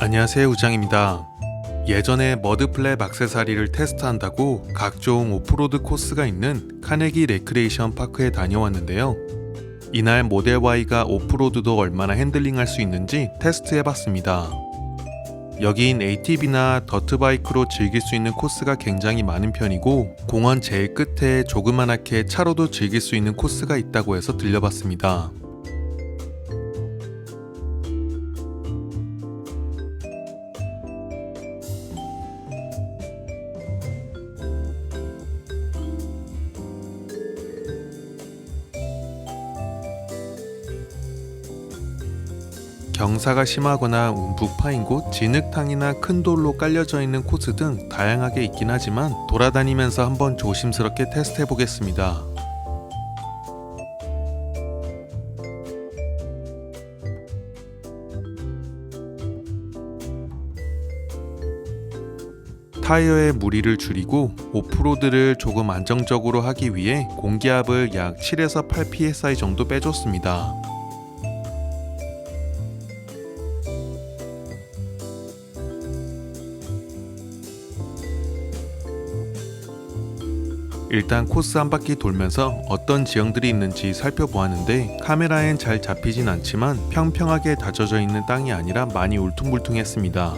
안녕하세요 우장입니다. 예전에 머드플랩 악세사리를 테스트한다고 각종 오프로드 코스가 있는 카네기 레크레이션 파크에 다녀왔는데요. 이날 모델 Y가 오프로드도 얼마나 핸들링할 수 있는지 테스트해봤습니다. 여긴 ATV나 더트바이크로 즐길 수 있는 코스가 굉장히 많은 편이고 공원 제일 끝에 조그만하게 차로도 즐길 수 있는 코스가 있다고 해서 들려봤습니다. 경사가 심하거나 움푹 파인 곳, 진흙탕이나 큰 돌로 깔려져 있는 코스 등 다양하게 있긴 하지만 돌아다니면서 한번 조심스럽게 테스트해 보겠습니다. 타이어의 무리를 줄이고 오프로드를 조금 안정적으로 하기 위해 공기압을 약 7에서 8 psi 정도 빼줬습니다. 일단 코스 한 바퀴 돌면서 어떤 지형들이 있는지 살펴보았는데 카메라엔 잘 잡히진 않지만 평평하게 다져져 있는 땅이 아니라 많이 울퉁불퉁했습니다.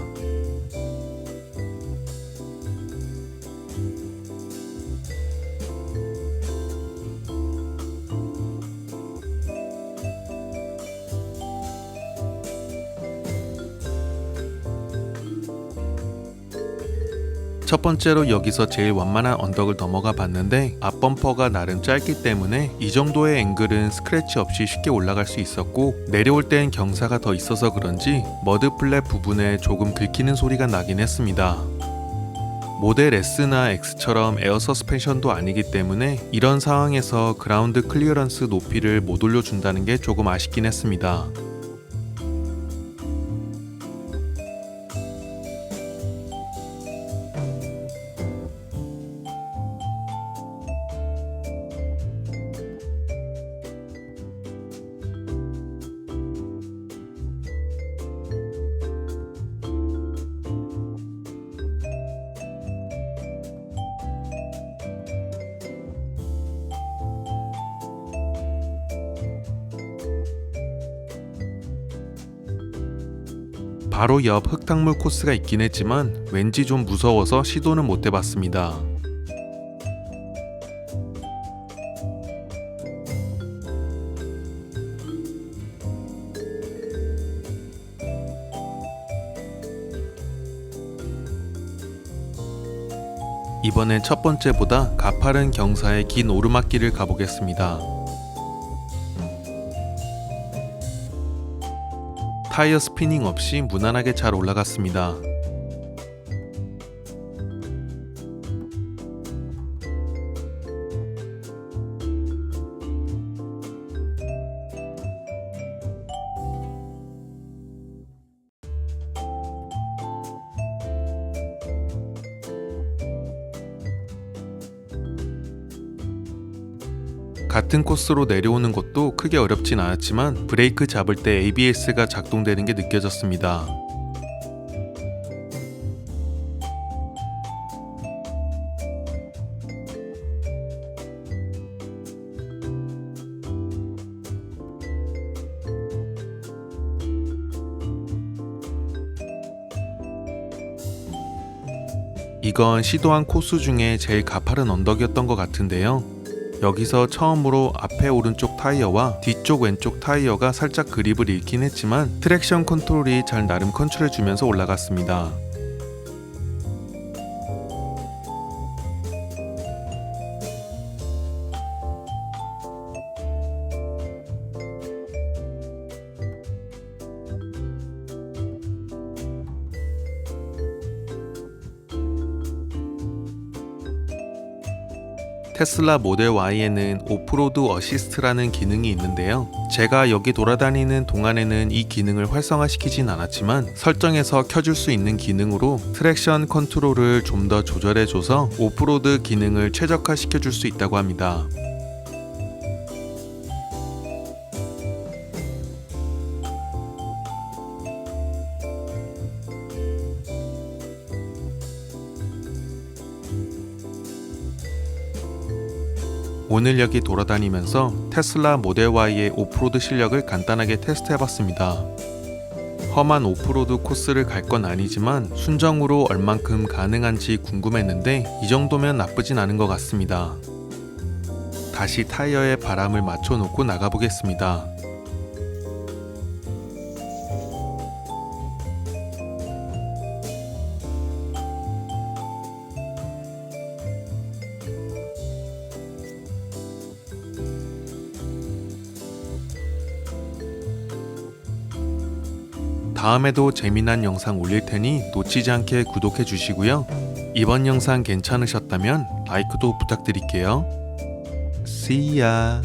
첫 번째로 여기서 제일 완만한 언덕을 넘어가 봤는데 앞범퍼가 나름 짧기 때문에 이 정도의 앵글은 스크래치 없이 쉽게 올라갈 수 있었고 내려올 땐 경사가 더 있어서 그런지 머드 플랫 부분에 조금 긁히는 소리가 나긴 했습니다. 모델 S나 X처럼 에어 서스펜션도 아니기 때문에 이런 상황에서 그라운드 클리어런스 높이를 못 올려준다는 게 조금 아쉽긴 했습니다. 바로 옆 흙탕물 코스가 있긴 했지만 왠지 좀 무서워서 시도는 못 해봤습니다. 이번엔 첫 번째보다 가파른 경사의 긴 오르막길을 가보겠습니다. 타이어 스피닝 없이 무난하게 잘 올라갔습니다. 같은 코스로 내려오는 것도 크게 어렵진 않았지만 브레이크 잡을 때 ABS가 작동되는 게 느껴졌습니다. 이건 시도한 코스 중에 제일 가파른 언덕이었던 것 같은데요. 여기서 처음으로 앞에 오른쪽 타이어와 뒤쪽 왼쪽 타이어가 살짝 그립을 잃긴 했지만 트랙션 컨트롤이 잘 나름 컨트롤해주면서 올라갔습니다. 테슬라 모델 Y에는 오프로드 어시스트라는 기능이 있는데요. 제가 여기 돌아다니는 동안에는 이 기능을 활성화시키진 않았지만 설정해서 켜줄 수 있는 기능으로 트랙션 컨트롤을 좀 더 조절해줘서 오프로드 기능을 최적화시켜줄 수 있다고 합니다. 오늘 여기 돌아다니면서 테슬라 모델 Y의 오프로드 실력을 간단하게 테스트해봤습니다. 험한 오프로드 코스를 갈 건 아니지만 순정으로 얼만큼 가능한지 궁금했는데 이 정도면 나쁘진 않은 것 같습니다. 다시 타이어에 바람을 맞춰 놓고 나가보겠습니다. 다음에도 재미난 영상 올릴 테니 놓치지 않게 구독해 주시고요. 이번 영상 괜찮으셨다면 라이크도 부탁드릴게요. See ya.